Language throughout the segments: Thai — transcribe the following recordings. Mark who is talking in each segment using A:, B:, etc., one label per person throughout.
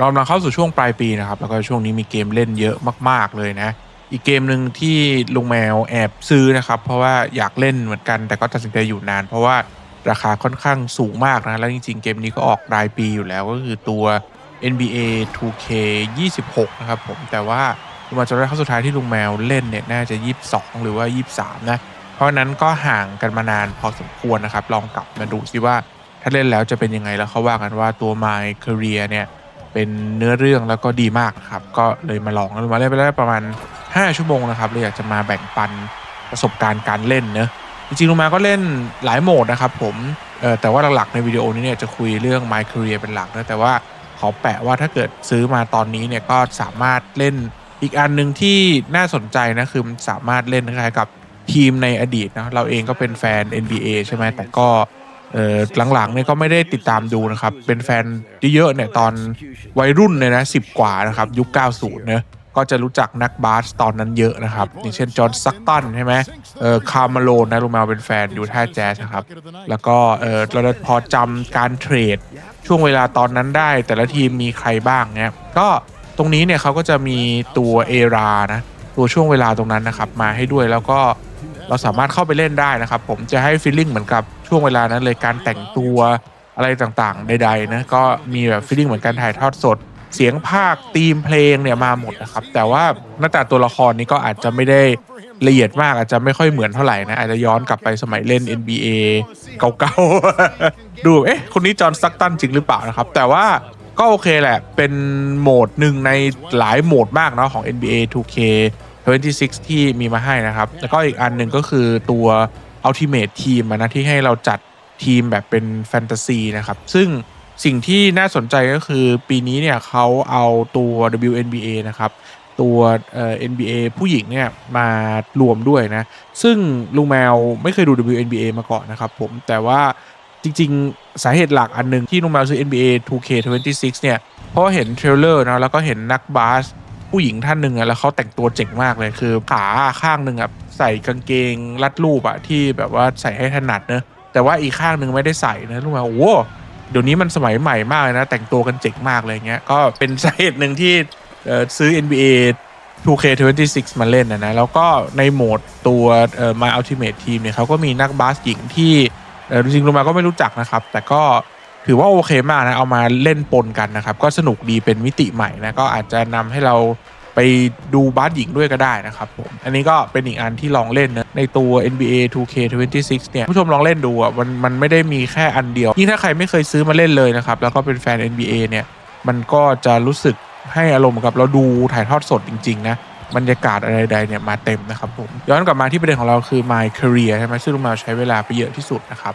A: เรากำลังเข้าสู่ช่วงปลายปีนะครับ แล้วก็ช่วงนี้มีเกมเล่นเยอะมาก ๆ เลยนะ อีกเกมหนึ่งที่ลุงแมวแอบซื้อนะครับ เพราะว่าอยากเล่นเหมือนกัน แต่ก็ตัดสินใจอยู่นาน เพราะว่าราคาค่อนข้างสูงมากนะ แล้วจริง ๆ เกมนี้ก็ออกรายปีอยู่แล้วก็คือตัว NBA 2K 26 นะครับผม แต่ว่าลุงแมวจะได้เข้าสุดท้ายที่ลุงแมวเล่นเนี่ยน่าจะ 22 หรือว่า 23 นะ เพราะฉะนั้นก็ห่างกันมานานพอสมควรนะครับ ลองกลับมาดูซิว่าถ้าเล่นแล้วจะเป็นยังไงแล้วเขาว่ากันว่าตัว My Career เนี่ย เป็นเนื้อเรื่องแล้วก็ดีมากครับ ก็เลยมาลองกันมาเล่นไปได้ประมาณ 5 ชั่วโมงนะครับเลยอยากจะมาแบ่งปันประสบการณ์การเล่นเนอะจริงๆลงมาก็เล่นหลายโหมดนะครับผมแต่ว่าหลักๆในวิดีโอนี้เนี่ยจะคุยเรื่อง My Career เป็นหลักนะแต่ว่าขอแปะว่าถ้าเกิดซื้อมาตอนนี้เนี่ยก็สามารถเล่นอีกอันหนึ่งที่น่าสนใจนะคือสามารถเล่นคล้ายกับทีมในอดีตนะเราเองก็เป็นแฟน NBA ใช่ไหมแต่ก็ เออหลังๆเนี่ยก็ไม่ได้ติดตามดูนะครับ เป็นแฟนเยอะๆเนี่ยตอนวัยรุ่นเลยนะสิบกว่านะครับ ยุค 90เนะก็จะรู้จักนักบาสตอนนั้นเยอะนะครับ อย่างเช่น จอห์นซักตันใช่ไหมเออคาร์มาโลนนะลูกมวเป็นแฟนอยู่ท่าแจ๊สนะครับ แล้วก็เออเราพอจำการเทรด ช่วงเวลาตอนนั้นได้ แต่ละทีมมีใครบ้างเนี่ยก็ตรงนี้เนี่ยเขาก็จะมีตัวเอรานะ ตัวช่วงเวลาตรงนั้นนะครับ มาให้ด้วยแล้วก็ เราสามารถเข้าไปเล่นได้นะครับ ผมจะให้ฟีลลิ่งเหมือนกับช่วงเวลานั้นเลยการแต่งตัวอะไรต่างๆ ใดๆนะก็มีแบบฟีลลิ่งเหมือนการถ่ายทอดสด เสียงภาคธีมเพลงเนี่ยมาหมดนะครับ แต่ว่าหน้าตาตัวละครนี้ก็อาจจะไม่ได้ละเอียดมากอาจจะไม่ค่อยเหมือนเท่าไหร่นะ อาจจะย้อนกลับไปสมัยเล่น NBA เก่าๆ ดูเอ๊ะ คนนี้จอห์นซักตันจริงหรือเปล่านะครับ แต่ว่าก็โอเคแหละ เป็นโหมดหนึ่งในหลายโหมดมากเนาะของ NBA 2K 26 ที่มีมาให้นะครับ แล้วก็อีกอันหนึ่งก็คือตัว Ultimate Team อะนะที่ให้เราจัดทีมแบบเป็นแฟนตาซีนะครับ ซึ่งสิ่งที่น่าสนใจก็คือปีนี้เนี่ยเขาเอาตัว WNBA นะครับตัวเอ่อ NBA ผู้หญิงเนี่ยมารวมด้วยนะ ซึ่งลุงแมวไม่เคยดู WNBA มาก่อนนะครับผมแต่ว่าจริงๆ สาเหตุหลักอันหนึ่งที่ลุงแมวซื้อ NBA 2K26 เนี่ย เพราะเห็นเทรลเลอร์นะแล้วก็เห็นนักบาส ผู้หญิงท่านหนึ่งอะแล้วเขาแต่งตัวเจ๋งมากเลยคือขาข้างหนึ่งอะใส่กางเกงรัดรูปอะที่แบบว่าใส่ให้ถนัดเนอะแต่ว่าอีกข้างหนึ่งไม่ได้ใส่นะรู้ไหมโอ้โหเดี๋ยวนี้มันสมัยใหม่มากเลยนะ แต่งตัวกันเจ๋งมากเลยเงี้ยก็เป็นสาเหตุหนึ่งที่เออซื้อ NBA 2K26 มาเล่นนะนะแล้วก็ในโหมดตัวเอ่อ My Ultimate Team เนี่ยเขาก็มีนักบาสหญิงที่เออจริงๆลงมาก็ไม่รู้จักนะครับ แต่ก็ ถือว่าโอเคมากนะ เอามาเล่นปนกันนะครับ ก็สนุกดีเป็นมิติใหม่นะ ก็อาจจะนำให้เราไปดูบาสหญิงด้วยก็ได้นะครับผมอันนี้ก็เป็นอีกอันที่ลองเล่นนะ ในตัว NBA 2K26 เนี่ย ผู้ชมลองเล่นดูอะมันมันไม่ได้มีแค่อันเดียว ยิ่งถ้าใครไม่เคยซื้อมาเล่นเลยนะครับ แล้วก็เป็นแฟน NBA เนี่ย มันก็จะรู้สึกให้อารมณ์กับเราดูถ่ายทอดสดจริง ๆ นะบรรยากาศอะไรใดเนี่ยมาเต็มนะครับผมย้อนกลับมาที่ประเด็นของเราคือ My Career ใช่ไหมซึ่งเราใช้เวลาไปเยอะที่สุดนะครับ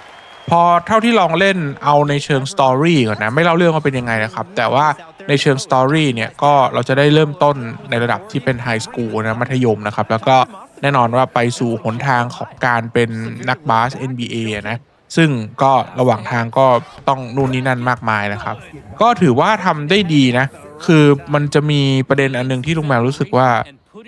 A: พอเท่าที่ลองเล่นเอาในเชิงสตอรี่ก่อนนะ ไม่เล่าเรื่องว่าเป็นยังไงนะครับ แต่ว่าในเชิงสตอรี่เนี่ยก็เราจะได้เริ่มต้นในระดับที่เป็นไฮสคูลนะมัธยมนะครับ แล้วก็แน่นอนว่าไปสู่หนทางของการเป็นนักบาส NBA นะซึ่งก็ระหว่างทางก็ต้องนู่นนี่นั่นมากมายนะครับ ก็ถือว่าทำได้ดีนะ คือมันจะมีประเด็นอันหนึงที่ลุงแมวรู้สึกว่า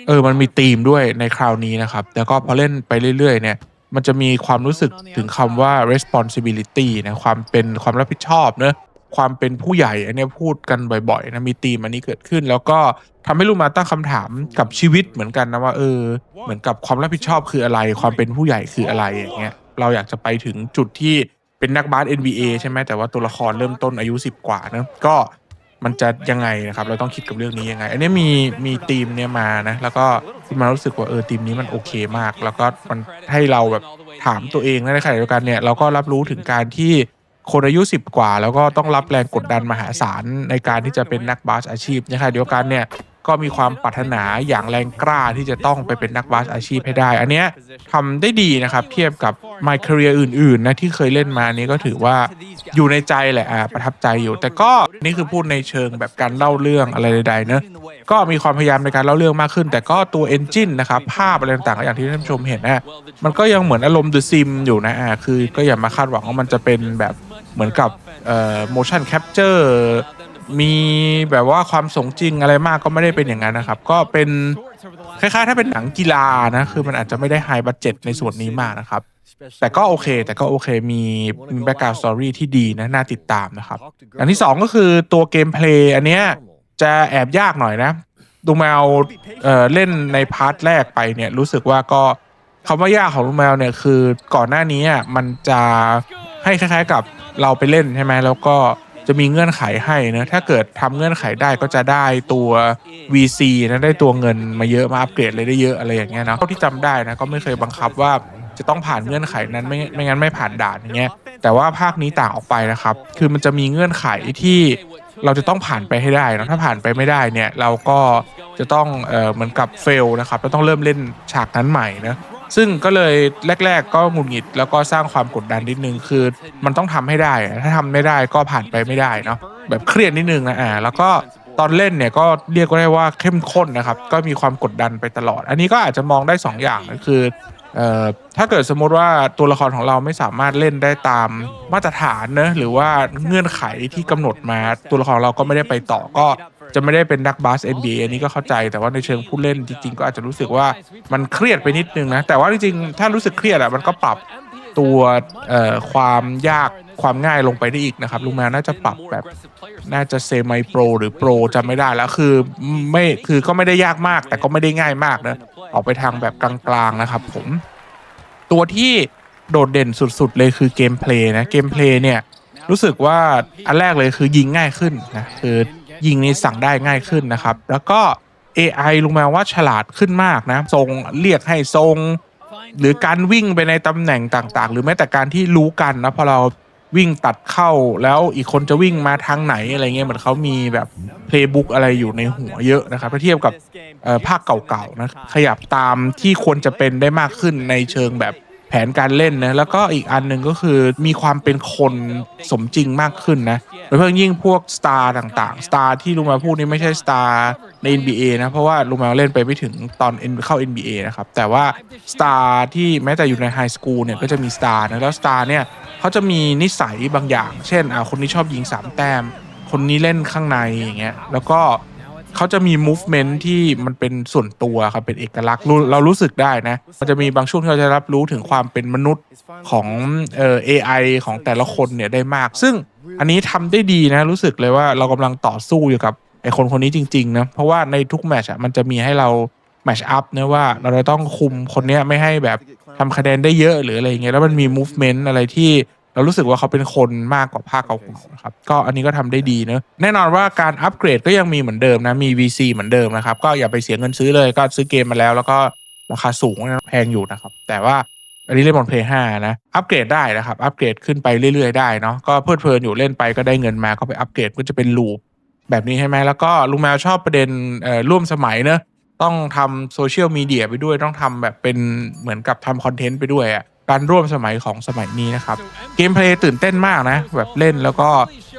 A: เออมันมีธีมด้วยในคราวนี้นะครับ แล้วก็พอเล่นไปเรื่อยๆเนี่ย มันจะมีความรู้สึกถึงคำว่า responsibility นะความเป็นความรับผิดชอบเนอะความเป็นผู้ใหญ่อันเนี้ยพูดกันบ่อยๆนะมีธีมอันนี้เกิดขึ้น แล้วก็ทำให้ลูกมาตั้งคำถามกับชีวิตเหมือนกันนะว่าเออ เหมือนกับความรับผิดชอบคืออะไร ความเป็นผู้ใหญ่คืออะไรอย่างเงี้ยเราอยากจะไปถึงจุดที่เป็นนักบาส NBA ใช่ไหมแต่ว่าตัวละครเริ่มต้นอายุ 10 กว่านะก็ มันจะยังไงนะครับ เราต้องคิดกับเรื่องนี้ยังไง อันนี้มีมีทีมเนี่ยมานะ แล้วก็คุณมารู้สึกว่าเออทีมนี้มันโอเคมาก แล้วก็มันให้เราแบบถามตัวเองนะในขณะเดียวกันเนี่ยเราก็รับรู้ถึงการที่คนอายุ 10 กว่า แล้วก็ต้องรับแรงกดดันมหาศาลในการที่จะเป็นนักบาสอาชีพในขณะเดียวกันเนี่ย ก็มีความปรารถนาอย่างแรงกล้าที่จะต้องไปเป็นนักบาสอาชีพให้ได้ อันเนี้ยทำได้ดีนะครับ เทียบกับ My Career อื่นๆนะที่เคยเล่นมานี้ก็ถือว่าอยู่ในใจแหละอะประทับใจอยู่ แต่ก็นี่คือพูดในเชิงแบบการเล่าเรื่องอะไรใดๆเนอะก็มีความพยายามในการเล่าเรื่องมากขึ้น แต่ก็ตัว Engine นะครับภาพอะไรต่างๆอย่างที่ท่านชมเห็นนะมันก็ยังเหมือนอารมณ์ The Sim อยู่นะอะคือก็อย่ามาคาดหวังว่ามันจะเป็นแบบเหมือนกับเอ่อ motion capture มีแบบว่าความสงจริงอะไรมากก็ไม่ได้เป็นอย่างนั้นนะครับ ก็เป็นคล้ายๆ ถ้าเป็นหนังกีฬานะคือมันอาจจะไม่ได้ไฮบั d เจ็ตในส่วนนี้มากนะครับ แต่ก็โอเค แต่ก็โอเคมีมีแบ็กกราวด์สตอรี่ที่ดีนะน่าติดตามนะครับอันที่ 2 ก็คือตัวเกมเพลย์อันเนี้ยจะแอบยากหน่อยนะลุงแมวเอ่อเล่นในพาร์ทแรกไปเนี่ยรู้สึกว่าก็คำว่ายากของลุงแมวเนี่ยคือก่อนหน้านี้อะมันจะให้คล้ายๆกับเราไปเล่นใช่ไหมแล้วก็ จะมีเงื่อนไขให้นะถ้าเกิดทำเงื่อนไขได้ก็จะได้ตัว VC นะได้ตัวเงินมาเยอะมาอัปเกรดเลยได้เยอะอะไรอย่างเงี้ยนะเท่าที่จำได้นะก็ไม่เคยบังคับว่าจะต้องผ่านเงื่อนไขนั้นไม่ไม่งั้นไม่ผ่านด่านอย่างเงี้ยแต่ว่าภาคนี้ต่างออกไปนะครับ คือมันจะมีเงื่อนไขที่เราจะต้องผ่านไปให้ได้นะถ้าผ่านไปไม่ได้เนี่ยเราก็จะต้องเออเหมือนกับเฟลนะครับแล้วต้องเริ่มเล่นฉากนั้นใหม่นะ ซึ่งก็เลยแรก ๆ ก็หงุดหงิดแล้วก็สร้างความกดดันนิดนึงคือ มันต้องทำให้ได้ ถ้าทำไม่ได้ก็ผ่านไปไม่ได้เนาะแบบเครียดนิดนึงนะอ่าแล้วก็ตอนเล่นเนี่ยก็เรียกได้ว่าเข้มข้นนะครับก็มีความกดดันไปตลอด อันนี้ก็อาจจะมองได้สองอย่างนะคือถ้าเกิดสมมติว่าตัวละครของเราไม่สามารถเล่นได้ตามมาตรฐานเนะหรือว่าเงื่อนไขที่กำหนดมาตัวละครเราก็ไม่ได้ไปต่อก็ จะไม่ได้เป็นนักบาส NBA อันนี้ก็เข้าใจ แต่ว่าในเชิงผู้เล่นจริง ๆ ก็อาจจะรู้สึกว่ามันเครียดไปนิดนึงนะ แต่ว่าจริงๆ ถ้ารู้สึกเครียดอะมันก็ปรับตัวเอ่อความยากความง่ายลงไปได้อีกนะครับลุงแมวน่าจะปรับแบบน่าจะเซมิโปรหรือโปรจำไม่ได้แล้วคือไม่คือก็ไม่ได้ยากมาก แต่ก็ไม่ได้ง่ายมากนะออกไปทางแบบกลางๆนะครับผมตัวที่โดดเด่นสุดๆ เลยคือเกมเพลย์นะเกมเพลย์เนี่ยรู้สึกว่าอันแรกเลยคือยิงง่ายขึ้นนะคือ ยิงนี่สั่งได้ง่ายขึ้นนะครับ แล้วก็ AI ลงมวว่าฉลาดขึ้นมากนะทรงเรียกให้ทรง หรือการวิ่งไปในตำแหน่งต่างๆ หรือแม้แต่การที่รู้กันนะพอเราวิ่งตัดเข้าแล้วอีกคนจะวิ่งมาทางไหนอะไรเงี้ยเหมือนเขามีแบบเพลย์บุ๊กอะไรอยู่ในหัวเยอะนะครับถ้าเทียบกับภาคเก่าๆนะขยับตามที่ควรจะเป็นได้มากขึ้นในเชิงแบบ แผนการเล่นนะแล้วก็อีกอันหนึ่งก็คือมีความเป็นคนสมจริงมากขึ้นนะโดยเฉพาะยิ่งพวกสตาร์ต่างๆสตาร์ที่ลุงมาพูดนี่ไม่ใช่สตาร์ใน NBA นะเพราะว่าลุงมาเล่นไปไม่ถึงตอนเข้า NBA นะครับแต่ว่าสตาร์ที่แม้แต่อยู่ในไฮสคูลเนี่ยก็จะมีสตาร์นะแล้วสตาร์เนี่ยเขาจะมีนิสัยบางอย่าง เช่นอ่าคนนี้ชอบยิงสามแต้มคนนี้เล่นข้างในอย่างเงี้ยแล้วก็ เขาจะมี movement ที่มันเป็นส่วนตัวครับเป็นเอกลักษณ์รู้เรารู้สึกได้นะ มันจะมีบางช่วงที่เราจะรับรู้ถึงความเป็นมนุษย์ของเอ่อ AI ของแต่ละคนเนี่ยได้มาก ซึ่งอันนี้ทำได้ดีนะรู้สึกเลยว่าเรากำลังต่อสู้อยู่กับไอ้คนคนนี้จริงๆนะเพราะว่าในทุกแมช์อะมันจะมีให้เราแมชอัพนะว่าเราจะต้องคุมคนเนี้ยไม่ให้แบบทำคะแนนได้เยอะหรืออะไรเงี้ยแล้วมันมี movement อะไรที่ เรารู้สึกว่าเขาเป็นคนมากกว่าภาคเก่าๆนะครับก็อันนี้ก็ทำได้ดีเนอะแน่นอนว่าการอัปเกรดก็ยังมีเหมือนเดิมนะมี VC เหมือนเดิมนะครับก็อย่าไปเสียเงินซื้อเลยก็ซื้อเกมมาแล้ว แล้วก็ราคาสูงนะแพงอยู่นะครับแต่ว่าอันนี้เล่นบนเพย์ห้านะ อัปเกรดได้นะครับ อัปเกรดขึ้นไปเรื่อยๆได้เนาะ ก็เพลิดเพลินอยู่เล่นไปก็ได้เงินมาก็ไปอัปเกรดก็จะเป็นลูปแบบนี้ใช่ไหม แล้วก็ลุงแมวชอบประเด็นร่วมสมัยเนอะ ต้องทำโซเชียลมีเดียไปด้วย ต้องทำแบบเป็นเหมือนกับทำคอนเทนต์ไปด้วยอะ การร่วมสมัยของสมัยนี้นะครับ เกมเพลย์ตื่นเต้นมากนะ แบบเล่นแล้วก็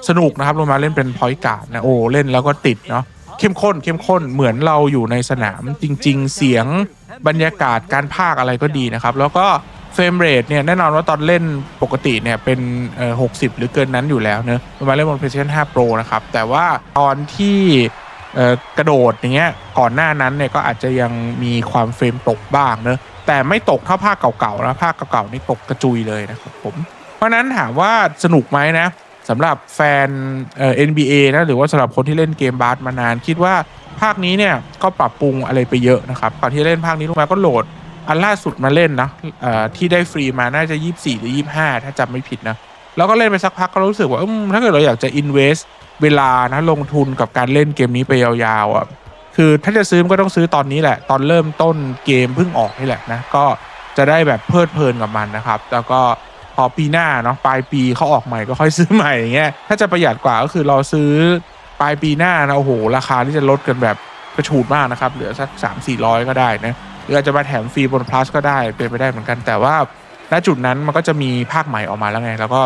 A: สนุกนะครับลงมาเล่นเป็นพอยต์การ์ดนะโอ้เล่นแล้วก็ติดเนาะเข้มข้นเข้มข้นเหมือนเราอยู่ในสนามจริง ๆ เสียงบรรยากาศการพากย์อะไรก็ดีนะครับ แล้วก็เฟรมเรทเนี่ยแน่นอนว่าตอนเล่นปกติเนี่ยเป็นเอ่อ60 หรือเกินนั้นอยู่แล้วเนอะมาเล่นบน PlayStation 5 Pro นะครับ แต่ว่าตอนที่กระโดดอย่างเงี้ยก่อนหน้านั้นเนี่ยก็อาจจะยังมีความเฟรมตกบ้างเนอะ แต่ไม่ตกเท่าภาคเก่าๆนะภาคเก่าๆนี่ตกกระจุยเลยนะครับผม เพราะนั้นถามว่าสนุกไหมนะสำหรับแฟนเอ่อ NBA นะหรือว่าสำหรับคนที่เล่นเกมบาสมานาน คิดว่าภาคนี้เนี่ยก็ปรับปรุงอะไรไปเยอะนะครับก่อนที่เล่นภาคนี้ลงมาก็โหลดอันล่าสุดมาเล่นนะที่ได้ฟรีมาน่าจะ 24 หรือ 25 ถ้าจำไม่ผิดนะ แล้วก็เล่นไปสักพักก็รู้สึกว่าถ้าเกิดเราอยากจะ invest เวลานะลงทุนกับการเล่นเกมนี้ไปยาวๆอะ คือถ้าจะซื้อก็ต้องซื้อตอนนี้แหละ ตอนเริ่มต้นเกมเพิ่งออกนี่แหละนะก็จะได้แบบเพลิดเพลินกับมันนะครับ แล้วก็พอปีหน้าเนาะปลายปีเขาออกใหม่ก็ค่อยซื้อใหม่อย่างเงี้ยถ้าจะประหยัดกว่าก็คือราซื้อปลายปีหน้านะโอ้โห ราคาที่จะลดกันแบบกระฉูดมากนะครับ เหลือสัก3 4 0 0 ก็ได้นะหรืออาจจะมาแถมฟรีบน plus ก็ได้เป็นไปได้เหมือนกัน แต่ว่าณจุดนั้นมันก็จะมีภาคใหม่ออกมาแล้วไง แล้วก็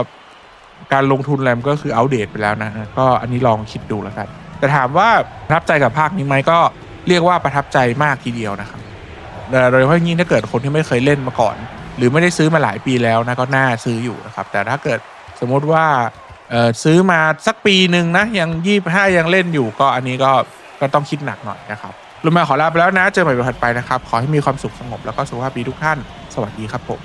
A: การลงทุนอะไรมันก็คืออัปเดตไปแล้วนะก็อันนี้ลองคิดดูแล้วกัน แต่ถามว่าประทับใจกับภาคนี้ไหมก็เรียกว่าประทับใจมากทีเดียวนะครับโดยเฉพาะยิ่งถ้าเกิดคนที่ไม่เคยเล่นมาก่อน หรือไม่ได้ซื้อมาหลายปีแล้วนะก็น่าซื้ออยู่นะครับ แต่ถ้าเกิดสมมติว่าซื้อมาสักปีหนึ่งนะยังยี่ห้ายังเล่นอยู่ ก็อันนี้ก็ก็ต้องคิดหนักหน่อยนะครับลุงมวขอลาไปแล้วนะ เจอใหม่วันถัดไปนะครับ ขอให้มีความสุขสงบแล้วก็สุขภาพดีทุกท่าน สวัสดีครับผม